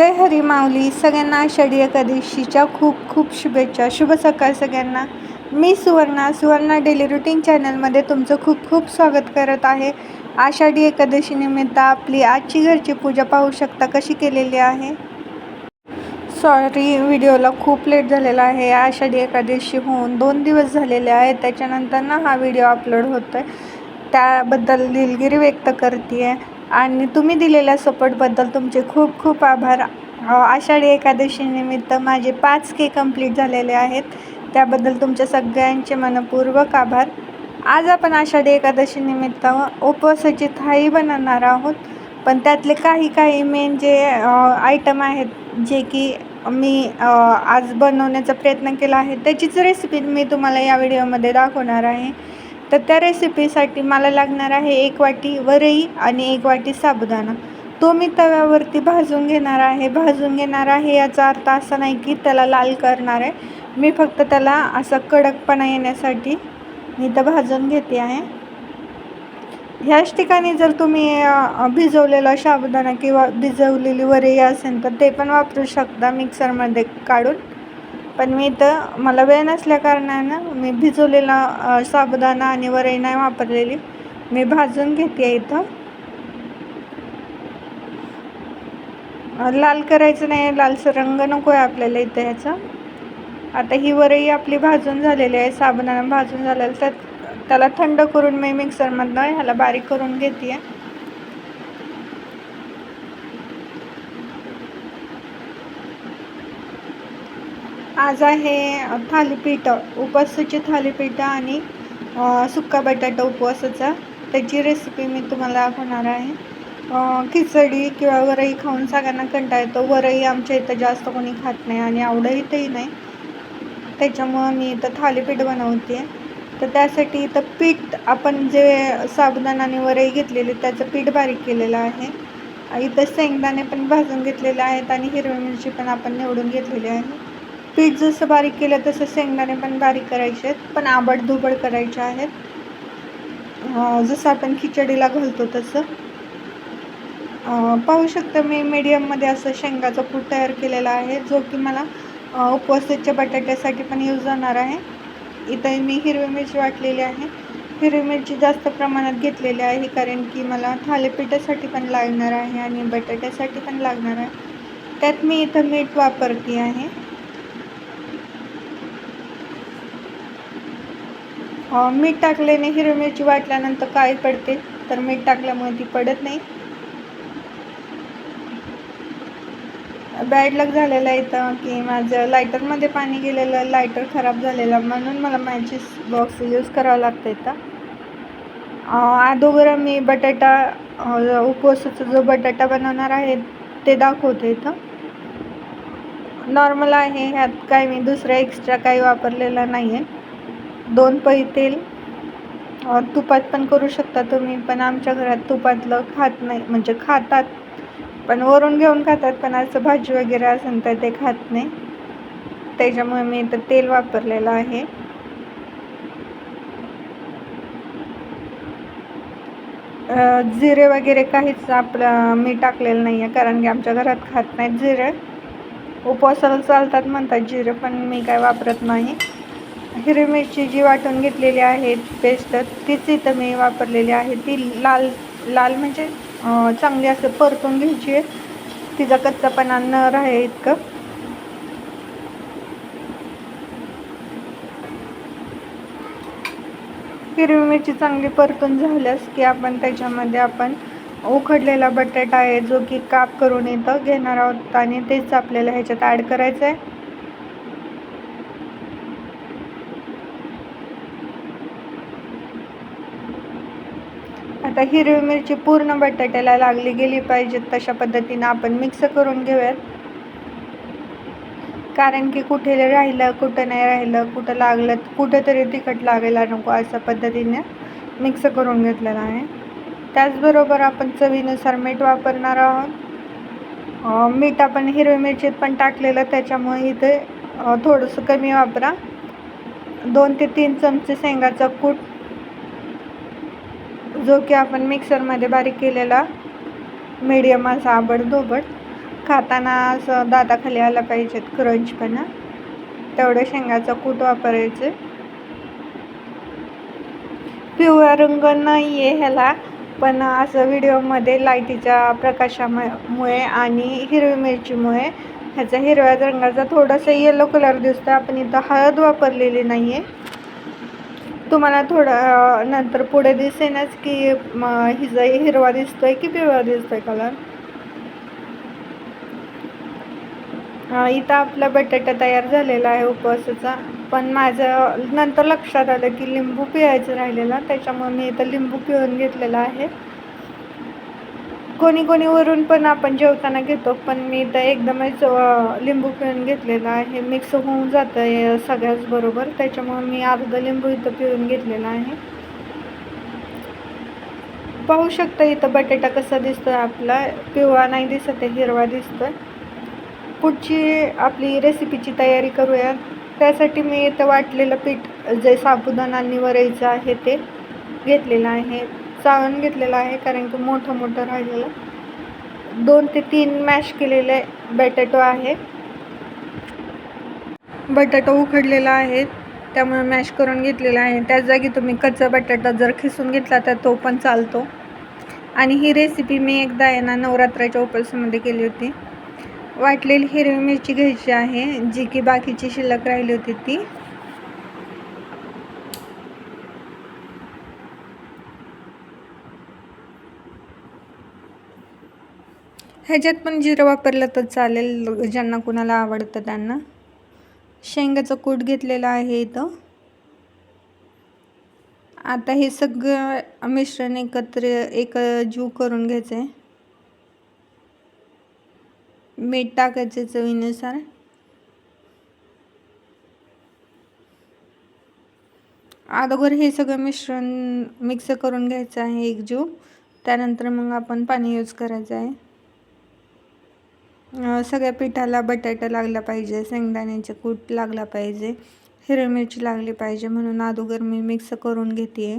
जय हरी माऊली. सगळ्यांना आषाढी एकादशीच्या खूप खूप शुभेच्छा. शुभ सकाळ सगळ्यांना. मी सुवर्णा. सुवर्णा डेली रुटीन चॅनलमध्ये तुमचं खूप खूप स्वागत करत आहे. आषाढी एकादशीनिमित्त आपली आजची घरची पूजा पाहू शकता कशी केलेली आहे? सॉरी व्हिडिओला खूप लेट झालेला आहे. आषाढी एकादशी होऊन दोन दिवस झालेले आहे त्याच्यानंतर ना हा व्हिडिओ अपलोड होतो आहे त्याबद्दल दिलगिरी व्यक्त करते आहे आणि तुम्ही दिलेल्या सपोर्टबद्दल तुमचे खूप खूप आभार. आषाढी एकादशीनिमित्त माझे पाच के कंप्लीट झालेले आहेत. त्याबद्दल तुमच्या सगळ्यांचे मनपूर्वक आभार. आज आपण आषाढी एकादशीनिमित्त उपवासाची थाळी बनवणार आहोत. पण त्यातले काही काही मेन जे आयटम आहेत जे की मी आज बनवण्याचा प्रयत्न केला आहे त्याचीच रेसिपी मी तुम्हाला या व्हिडिओमध्ये दाखवणार आहे. तर त्या रेसिपीसाठी मला लागणार आहे एक वाटी वरई आणि एक वाटी साबुदाणा. तो मी तव्यावरती भाजून घेणार आहे. भाजून घेणार आहे याचा अर्थ असा नाही की त्याला लाल करणार आहे. मी फक्त त्याला असं कडकपणा येण्यासाठी मी तर भाजून घेते आहे. ह्याच ठिकाणी जर तुम्ही भिजवलेला साबुदाणा किंवा भिजवलेली वरई असेल तर ते पण वापरू शकता मिक्सरमध्ये काढून. पण मी इथं मला वेळ नसल्या कारणानं मी भिजवलेला साबुदाणा आणि वरई नाही वापरलेली. मी भाजून घेते इथं. लाल करायचं नाही लालसर रंग नको आहे आपल्याला इथं ह्याचा. आता ही वरई आपली भाजून झालेली आहे साबुदाणा भाजून झालेलं तर त्याला थंड करून मी मिक्सरमधनं ह्याला बारीक करून घेते आहे आज आहे थालीपीठ उपवासाची थालीपीठ आणि सुक्का बटाटा उपवासाचा. त्याची रेसिपी मी तुम्हाला दाखवणार आहे. खिचडी किंवा वरई खाऊन सगळ्यांना कंटाळ येतो. वरई आमच्या इथं जास्त कोणी खात नाही आणि आवडतही नाही. त्याच्यामुळं मी इथं थालीपीठ बनवते. तर त्यासाठी इथं पीठ आपण जे साबुदाणाने वरई घेतलेली त्याचं पीठ बारीक केलेलं आहे. इथं शेंगदाणे पण भाजून घेतलेले आहेत आणि हिरवी मिरची पण आपण निवडून घेतलेली आहे. पीठ जसं बारीक केलं तसं शेंगदाणे पण बारीक करायचे आहेत पण आबडधोबड करायचे आहेत जसं आपण खिचडीला घालतो तसं. पाहू शकता मी मीडियममध्ये असं शेंगाचा पूट तयार केलेला आहे जो की मला उपवासाच्या बटाट्यासाठी पण यूज होणार आहे. इथं मी हिरवी मिरची वाटलेली आहे. हिरवी मिरची जास्त प्रमाणात घेतलेली आहे कारण की मला थालीपीठासाठी पण लागणार आहे आणि बटाट्यासाठी पण लागणार आहे. त्यात मी इथं मीठ वापरते आहे. मीठ टाकल्याने हिरवी मिरची वाटल्यानंतर काळी पडते तर मीठ टाकल्यामुळे ती पडत नाही. बॅड लक झालेलं आहे इथं की माझं लायटरमध्ये पाणी गेलेलं लायटर खराब झालेलं म्हणून मला मॅचेस बॉक्स यूज करावं लागतं इथं. अदोगर अगोदर मी बटाटा उपवासाचा जो बटाटा बनवणार आहे ते दाखवते इथं. नॉर्मल आहे ह्यात काय मी दुसरा एक्स्ट्रा काही वापरलेला नाही आहे दोन पै तेल तुपात पण करू शकता तुम्ही पण आमच्या घरात तुपातलं खात नाही म्हणजे खातात पण वरून घेऊन खातात पण असं भाजी वगैरे असेल तर ते खात नाही. त्याच्यामुळे मी इथं तेल वापरलेलं आहे. जिरे वगैरे काहीच आपलं मी टाकलेलं नाही आहे कारण की आमच्या घरात खात नाहीत जिरे. उपवासाला चालतात म्हणतात जिरे पण मी काय वापरत नाही. हिरवी मिरची जी वाटून घेतलेली आहे पेस्ट तीच इथं मी वापरलेली आहे. ती लाल लाल म्हणजे चांगली असं परतून घ्यायची आहे. तिचा कच्चापणा न राहे इतकं. हिरवी मिरची चांगली परतून झाल्यास की आपण त्याच्यामध्ये आपण उखडलेला बटाटा आहे जो की काप करून इथं घेणार आहोत आणि तेच आपल्याला ह्याच्यात ॲड करायचं आहे आता हिरवी मिरची पूर्ण बटाट्याला लागली गेली पाहिजे तशा पद्धतीनं आपण मिक्स करून घेऊयात. कारण की कुठे राहिलं कुठं नाही राहिलं कुठं लागलं कुठंतरी तिखट लागायला नको अशा पद्धतीने मिक्स करून घेतलेलं आहे. त्याचबरोबर आपण चवीनुसार मीठ वापरणार आहोत. मीठ आपण हिरवी मिरचीत पण टाकलेलं त्याच्यामुळे इथे थोडंसं कमी वापरा. दोन ते तीन चमचे शेंगाचा कूट जो की आपण मिक्सरमध्ये बारीक केलेला मीडियम असा आबडधोबड खाताना असं दाताखाली आलं पाहिजेत क्रंचपणा. तेवढं शेंगाचं कूट वापरायचं. पिवळा रंग नाही आहे ह्याला पण असं व्हिडिओमध्ये लाईटीच्या प्रकाशामुळे आणि हिरवी मिरचीमुळे ह्याचा हिरव्या रंगाचा थोडासा येलो कलर दिसतो आपण इथं हळद वापरलेली नाही आहे तुम्हाला थोडं नंतर पुढे दिसेनच की हिचा हिरवा दिसतोय की पिवळा दिसतोय कलर इथं आपला बटाटा तयार झालेला आहे उपवासाचा. पण माझं नंतर लक्षात आलं की लिंबू पिळायचं राहिलेला. त्याच्यामुळे मी इथं लिंबू पिळून घेतलेला आहे. कोणी कोणी वरून पण आपण जेवताना घेतो पण मी इथं एकदमच लिंबू पिळून घेतलेला आहे. मिक्स होऊन जातं सगळ्याच बरोबर. त्याच्यामुळे मी अर्धा लिंबू इथं पिळून घेतलेला आहे. पाहू शकता इथं बटाटा कसा दिसतोय आपला. पिवळा नाही दिसत आहे हिरवा दिसतोय. पुढची आपली रेसिपीची तयारी करूया. त्यासाठी मी इथं वाटलेलं पीठ जे साबुदाणा वरायचं आहे ते घेतलेलं आहे. चाळून घेतलेलं आहे कारण की मोठं मोठं राहिलेलं. दोन ते तीन मॅश केलेले बटाटो आहे. बटाटो उकडलेला आहे त्यामुळे मॅश करून घेतलेला आहे. त्या जागी तुम्ही कच्चा बटाटा जर खिसून घेतला तर तो पण चालतो. आणि ही रेसिपी मी एकदा आहे ना नवरात्राच्या उपवासामध्ये केली होती. वाटलेली हिरवी मिरची घ्यायची आहे जी की बाकीची शिल्लक राहिली होती ती. ह्याच्यात पण जिरं वापरलं तर चालेल ज्यांना कुणाला आवडतं त्यांना. शेंगाचं कूट घेतलेलं आहे इथं. आता हे सगळं मिश्रण एकत्र एक जीव करून घ्यायचं. आहे मीठ टाकायचे चवीनुसार. अगोदर हे सगळं मिश्रण मिक्स करून घ्यायचं आहे एक जीव. त्यानंतर मग आपण पाणी यूज करायचं आहे. सगळ्या पिठाला बटाटा लागला पाहिजे शेंगदाण्याचे कूट लागला पाहिजे हिरवी मिरची लागली पाहिजे म्हणून अगोदर मी मिक्स करून घेते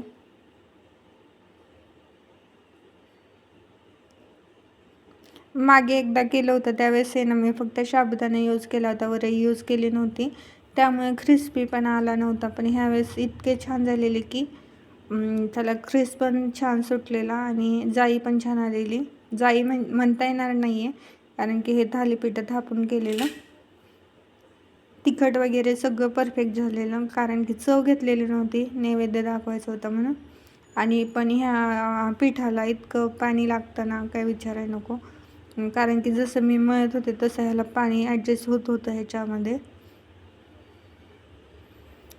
मागे एकदा केलं होतं त्यावेळेस आहे ना मी फक्त साबुदाणा यूज केला होता वरही यूज केली नव्हती. त्यामुळे क्रिस्पी पण आला नव्हता पण ह्यावेळेस इतके छान झालेले की त्याला क्रिस्प पण छान सुटलेला आणि जाई पण छान आलेली. जाई म्हण म्हणता येणार नाही आहे कारण की हे थालीपीठं थापून केलेलं. तिखट वगैरे सगळं परफेक्ट झालेलं. कारण की चव घेतलेली नव्हती. नैवेद्य दाखवायचं होतं म्हणून. आणि पण ह्या पिठाला इतकं पाणी लागतं ना काय विचाराय नको. कारण की जसं मी मळत होते तसं ह्याला पाणी ॲडजस्ट होत होतं ह्याच्यामध्ये.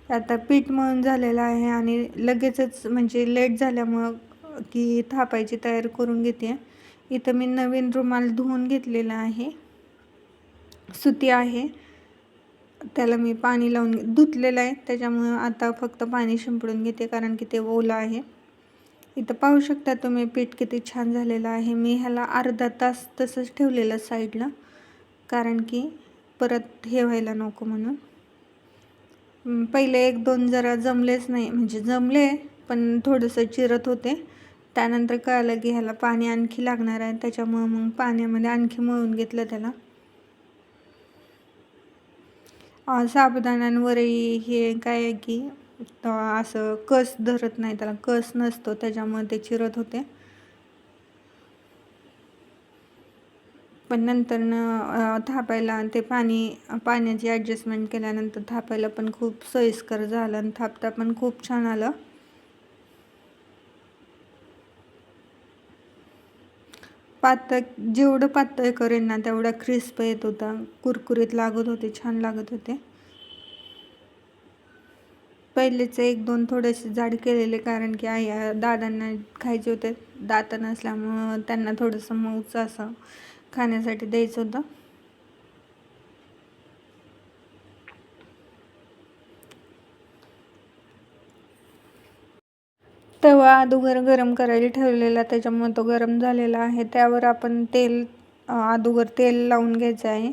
आता पीठ मळून झालेलं आहे आणि लगेचच म्हणजे लेट झाल्यामुळं की थापायची तयारी करून घेते. इथं मी नवीन रुमाल धुवून घेतलेला आहे. सुती आहे. त्याला मी पाणी लावून धुतलेलं आहे. त्याच्यामुळं आता फक्त पाणी शिंपडून घेते कारण की ते ओलं आहे. इथं पाहू शकता तुम्ही पीठ किती छान झालेलं आहे. मी ह्याला अर्धा तास तसंच ठेवलेलं साईडला कारण की परत हे व्हायला नको म्हणून. पहिले एक दोन जरा जमलेच नाही म्हणजे जमले पण थोडंसं चिरत होते. त्यानंतर कळलं की ह्याला पाणी आणखी लागणार आहे. त्याच्यामुळं मग पाण्यामध्ये आणखी मळून घेतलं त्याला. साबुदाण्यांवरही हे काय आहे की असं कस धरत नाही त्याला. कस नसतो त्याच्यामुळे ते चिरत होते. पण नंतर थापायला ते पाणी पाण्याची ॲडजस्टमेंट केल्यानंतर थापायला पण खूप सोयीस्कर झालं आणि थापता पण खूप छान आलं. पातळ जेवढं पातळ करेन ना तेवढा क्रिस्प येत होता. कुरकुरीत लागत होते छान लागत होते. पहिलेच एक दोन थोडेसे जाड केलेले कारण की आई दादांना खायचे होते. दात नसल्यामुळं त्यांना थोडंसं मऊचं असं खाण्यासाठी द्यायचं होतं. तवा अदुगर गरम करायला ठेवलेला त्याच्यामुळे तो गरम झालेला आहे. त्यावर आपण तेल अदुगर तेल लावून घ्यायचं आहे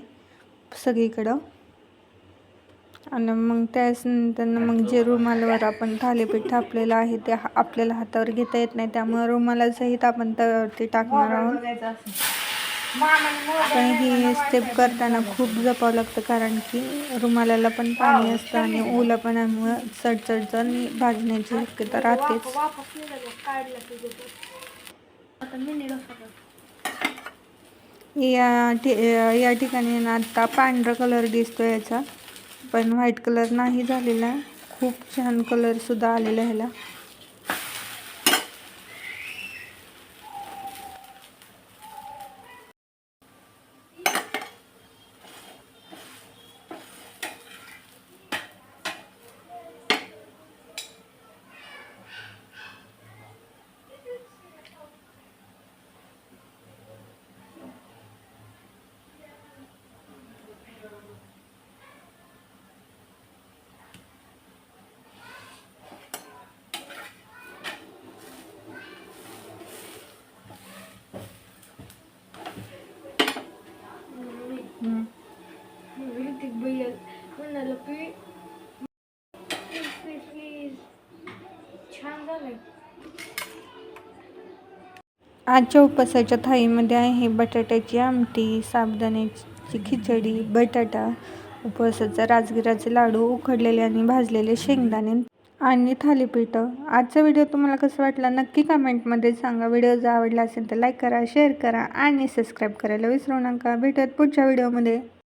सगळीकडं. आणि मग त्यानंतर मग जे रुमालावर आपण थालीपीठ थापलेलं आहे ते आपल्याला हातावर घेता येत नाही. त्यामुळे रुमालासहित आपण तव्यावरती टाकणार आहोत. पण ही स्टेप करताना खूप जपावं लागतं कारण की रुमालाला पण पाणी असतं आणि ओलं पण चढचढचं आणि भाजण्याची शक्यता राहतेच. या ठि या ठिकाणी ना आत्ता पांढरा कलर दिसतो याचा पण व्हाईट कलर नाही झालेला. खूप छान कलरसुद्धा आलेला ह्याला हम्म. म्हणाल की छान झालंय आजच्या उपवासाच्या थाळीमध्ये आहे बटाट्याची आमटी साबुदाण्याची खिचडी बटाटा उपवासाचा राजगिराचे लाडू उकडलेले आणि भाजलेले शेंगदाणे आणि थालीपीठं. आजचा व्हिडिओ तुम्हाला कसं वाटला नक्की कमेंटमध्ये सांगा. व्हिडिओ जर आवडला असेल तर लाईक करा शेअर करा आणि सबस्क्राईब करायला विसरू नका. भेटत पुढच्या व्हिडिओमध्ये.